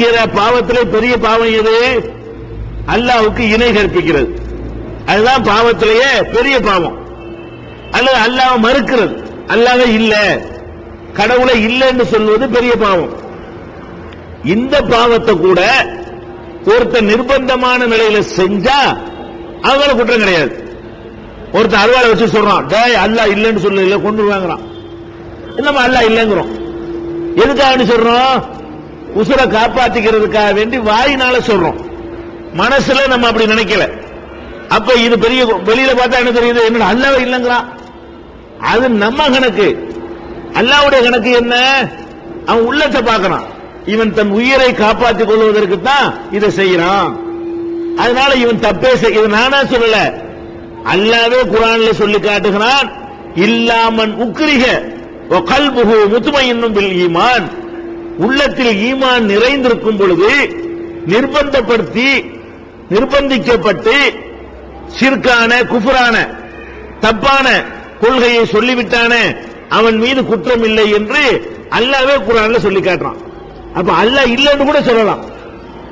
செய்கிற பாவத்திலே பெரிய பாவம் எது? அல்லாவுக்கு இணை கற்பிக்கிறது. அதுதான் பாவத்திலேயே பெரிய பாவம். அல்லது அல்லாவை மறுக்கிறது. அல்லாஹ் இல்ல. கடவுளை இல்லைன்னு சொல்வது பெரிய பாவம். இந்த பாவத்தை கூட ஒருத்தர் நிர்பந்தமான நிலையில செஞ்சா அவங்கள குற்றம் கிடையாது. ஒருத்தர் அருவாளை வச்சு சொல்றான் டேய் அல்லா இல்லைன்னு சொல்லு இல்ல கொண்டு வாங்குறான். நம்ம அல்லா இல்லைங்கிறோம். எதுக்காக சொல்றோம்? உசுரை காப்பாத்திக்கிறதுக்காக வேண்டி வாயினால சொல்றோம். மனசுல நம்ம அப்படி நினைக்கல. அப்ப இது பெரிய வெளியில பார்த்தா என்ன தெரியுது? என்னோட அல்லாஹ் இல்லைங்கிறான். அது நம்ம கணக்கு. அல்லாவுடைய கணக்கு என்ன? அவன் உள்ளத்தை பார்க்கறான். இவன் தன் உயிரை காப்பாற்றிக் கொள்வதற்கு தான் இதை செய்யறான். அதனால இவன் தப்பே செய்ய இது நானா சொல்லல. அல்லாவே குரான்ல சொல்லி காட்டுகிறான். இல்லாமன் உக்ரிக கல்புகு முத்துமையின்னும் பில் ஈமான். உள்ளத்தில் ஈமான் நிறைந்திருக்கும் பொழுது நிர்பந்தப்படுத்தி நிர்பந்திக்கப்பட்டு சிற்கான குஃபரான தப்பான கொள்கையை சொல்லிவிட்டானே அவன் மீது குற்றம் இல்லை என்று அல்லாவே குரான்ல சொல்லி காட்டுறான். அப்ப அல்லாஹ் இல்லைன்னு கூட சொல்லலாம்.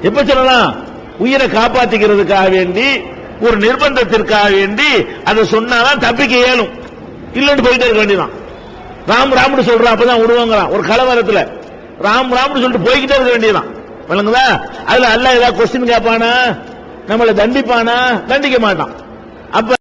எப்ப சொல்லலாம்? உயிரை காப்பாத்திக்கிறதுக்காக வேண்டி ஒரு நிர்பந்தத்திற்காக வேண்டி அதை சொன்னாதான் தப்பிக்க இயலும். இல்லைன்னு போயிட்டே இருக்க வேண்டியதான் ராம் ராம்னு சொல்றான் அப்பதான் விடுவாங்களாம் ஒரு கலவரத்துல. ராம் ராம்னு சொல்லிட்டு போய்கிட்டே இருக்க வேண்டியதான் விளங்குதா? அதுல அல்ல ஏதாவது கொஸ்டின் கேட்பானா? நம்மளை தண்டிப்பானா? தண்டிக்க மாட்டான். அப்ப